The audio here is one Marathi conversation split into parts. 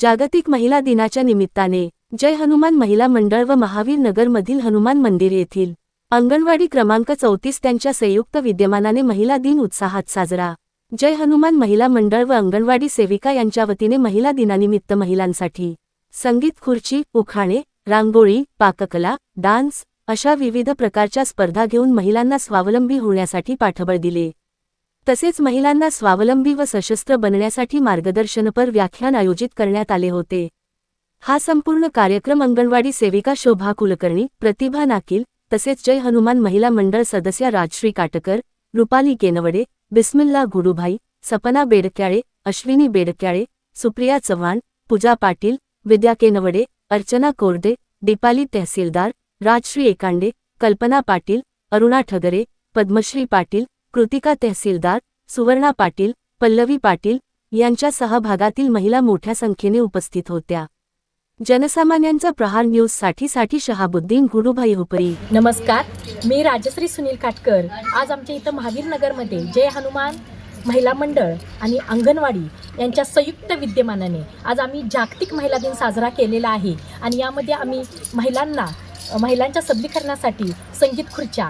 जागतिक महिला दिनाच्या निमित्ताने जय हनुमान महिला मंडळ व महावीर नगरमधील हनुमान मंदिर येथील अंगणवाडी क्रमांक चौतीस त्यांच्या संयुक्त विद्यमानाने महिला दिन उत्साहात साजरा. जय हनुमान महिला मंडळ व अंगणवाडी सेविका यांच्या वतीने महिला दिनानिमित्त महिलांसाठी संगीत खुर्ची उखाणे रांगोळी पाककला डान्स अशा विविध प्रकारच्या स्पर्धा घेऊन महिलांना स्वावलंबी होण्यासाठी पाठबळ दिले. तसेच महिलांना स्वावलंबी व सशस्त्र बनण्यासाठी मार्गदर्शनपर व्याख्यान आयोजित करण्यात आले होते. हा संपूर्ण कार्यक्रम अंगणवाडी सेविका शोभा कुलकर्णी प्रतिभा नाकील तसेच जय हनुमान महिला मंडळ सदस्या राजश्री काटकर रुपाली केनवडे बिस्मिल्ला गुडूभाई सपना बेडक्याळे अश्विनी बेडक्याळे सुप्रिया चव्हाण पूजा पाटील विद्या केनवडे अर्चना कोरडे दीपाली तहसीलदार राजश्री एकांडे कल्पना पाटील अरुणा ठगरे पद्मश्री पाटील कृतिका तहसीलदार सुवर्णा पाटील पल्लवी पाटील यांच्या सहभागातील महिला मोठ्या संख्येने उपस्थित होत्या. जनसामान्यांचा प्रहार न्यूजसाठी शहाबुद्दीन गुरुभाई हुपरी. नमस्कार मी राजश्री सुनील काटकर. आज आमच्या इथं महावीर नगरमध्ये जय हनुमान महिला मंडळ आणि अंगणवाडी यांच्या संयुक्त विद्यमानाने आज आम्ही जागतिक महिला दिन साजरा केलेला आहे. आणि यामध्ये आम्ही महिलांना महिलांच्या सबलीकरणासाठी संगीत खुर्च्या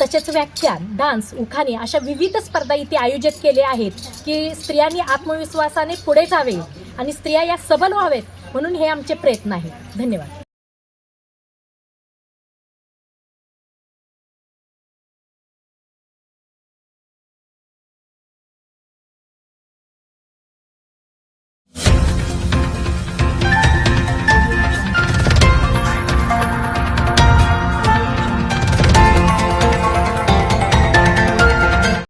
तसेच व्याख्यान डान्स उखाणे अशा विविध स्पर्धा इथे आयोजित केले आहेत की स्त्रियांनी आत्मविश्वासाने पुढे जावे आणि स्त्रिया या सबल व्हावेत म्हणून हे आमचे प्रयत्न आहेत. धन्यवाद.